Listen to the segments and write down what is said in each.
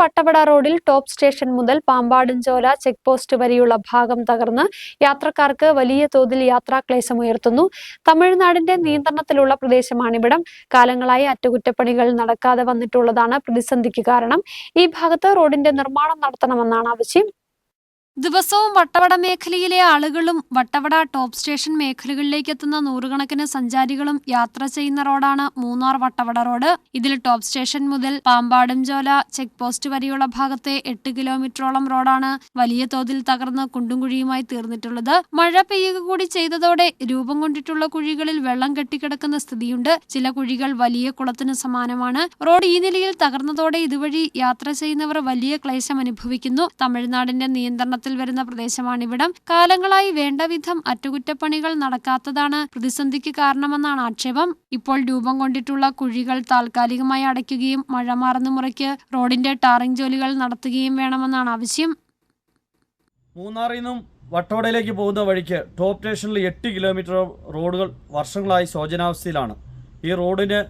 വട്ടവട റോഡിൽ top station മുതൽ Pampadumchola check post വരെയുള്ള ഭാഗം തകർന്ന് യാത്രക്കാർക്ക് വലിയ തോതിൽ യാത്രാക്ലേശമുയർത്തുന്നു തമിഴ്നാടിന്റെ നിയന്ത്രണത്തിലുള്ള പ്രദേശമാണിവിടം. കാലങ്ങളായി അറ്റകുറ്റപ്പണികൾ നടക്കാതെ വന്നിട്ടുള്ളതാണ് പ്രതിസന്ധിക്ക് കാരണം. ഈ ഭാഗത്ത് റോഡിന്റെ നിർമ്മാണം നടത്തണമെന്നാണ് ആവശ്യം. ദിവസവും വട്ടവട മേഖലയിലെ ആളുകളും വട്ടവട ടോപ്പ് സ്റ്റേഷൻ മേഖലകളിലേക്ക് എത്തുന്ന നൂറുകണക്കിന് സഞ്ചാരികളും യാത്ര ചെയ്യുന്ന റോഡാണ് മൂന്നാർ വട്ടവട റോഡ്. ഇതിൽ ടോപ്പ് സ്റ്റേഷൻ മുതൽ പാമ്പാടുംചോല ചെക്ക് പോസ്റ്റ് വരെയുള്ള ഭാഗത്തെ എട്ട് കിലോമീറ്ററോളം റോഡാണ് വലിയ തോതിൽ തകർന്ന് കുണ്ടും കുഴിയുമായി തീർന്നിട്ടുള്ളത്. മഴ പെയ്യുക കൂടി ചെയ്തതോടെ രൂപം കൊണ്ടിട്ടുള്ള കുഴികളിൽ വെള്ളം കെട്ടിക്കിടക്കുന്ന സ്ഥിതിയുണ്ട്. ചില കുഴികൾ വലിയ കുളത്തിന് സമാനമാണ്. റോഡ് ഈ നിലയിൽ തകർന്നതോടെ ഇതുവഴി യാത്ര ചെയ്യുന്നവർ വലിയ ക്ലേശം അനുഭവിക്കുന്നു. തമിഴ്നാടിന്റെ നിയന്ത്രണത്തിൽ വരുന്ന പ്രദേശമാണിവിടം കാലങ്ങളായി വേണ്ടവിധം അറ്റകുറ്റപ്പണികൾ നടക്കാത്തതാണ് പ്രതിസന്ധിക്ക് കാരണമെന്നാണ് ആക്ഷേപം. ഇപ്പോൾ രൂപം കൊണ്ടിട്ടുള്ള കുഴികൾ താൽക്കാലികമായി അടയ്ക്കുകയും മഴ മാറുന്ന മുറയ്ക്ക് റോഡിന്റെ ടാറിംഗ് ജോലികൾ നടത്തുകയും വേണമെന്നാണ് ആവശ്യം. മൂന്നാറിൽ നിന്നും വട്ടോടയിലേക്ക് പോകുന്ന വഴിക്ക് ടോപ്പ് സ്റ്റേഷനിൽ എട്ട് കിലോമീറ്റർ റോഡുകൾ വർഷങ്ങളായി ശോചനാവസ്ഥയിലാണ്. ഈ റോഡിന്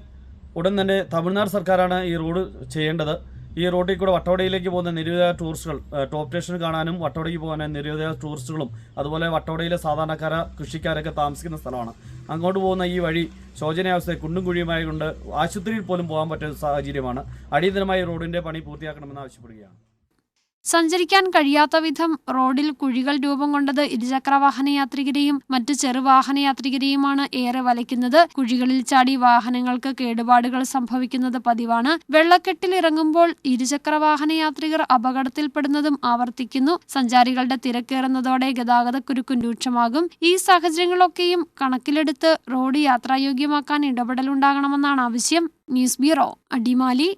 ഉടൻ തന്നെ തമിഴ്നാട് സർക്കാരാണ് ഈ റോഡ് ചെയ്യേണ്ടത്. ഈ റോഡിൽ കൂടെ വട്ടവടയിലേക്ക് പോകുന്ന നിരവധി ടൂറിസ്റ്റുകൾ ടോപ്പ് സ്റ്റേഷൻ കാണാനും വട്ടവടയ്ക്ക് പോകാനും നിരവധി ടൂറിസ്റ്റുകളും അതുപോലെ വട്ടവടയിലെ സാധാരണക്കാര കൃഷിക്കാരൊക്കെ താമസിക്കുന്ന സ്ഥലമാണ്. അങ്ങോട്ട് പോകുന്ന ഈ വഴി ശോചനീയാവസ്ഥയെ കുണ്ടും കുഴിയുമായി കൊണ്ട് ആശുപത്രിയിൽ പോലും പോകാൻ പറ്റുന്ന സാഹചര്യമാണ്. അടിയന്തരമായി റോഡിന്റെ പണി പൂർത്തിയാക്കണമെന്ന് ആവശ്യപ്പെടുകയാണ്. സഞ്ചരിക്കാൻ കഴിയാത്ത വിധം റോഡിൽ കുഴികൾ രൂപം കൊണ്ടത് ഇരുചക്രവാഹന യാത്രികരെയും മറ്റ് ചെറുവാഹന യാത്രികരെയുമാണ് ഏറെ വലയ്ക്കുന്നത്. കുഴികളിൽ ചാടി വാഹനങ്ങൾക്ക് കേടുപാടുകൾ സംഭവിക്കുന്നത് പതിവാണ്. വെള്ളക്കെട്ടിൽ ഇറങ്ങുമ്പോൾ ഇരുചക്രവാഹന യാത്രികർ അപകടത്തിൽപ്പെടുന്നതും ആവർത്തിക്കുന്നു. സഞ്ചാരികളുടെ തിരക്കേറുന്നതോടെ ഗതാഗതക്കുരുക്കും രൂക്ഷമാകും. ഈ സാഹചര്യങ്ങളൊക്കെയും കണക്കിലെടുത്ത് റോഡ് യാത്രായോഗ്യമാക്കാൻ ഇടപെടലുണ്ടാകണമെന്നാണ് ആവശ്യം. News bureau Adimali.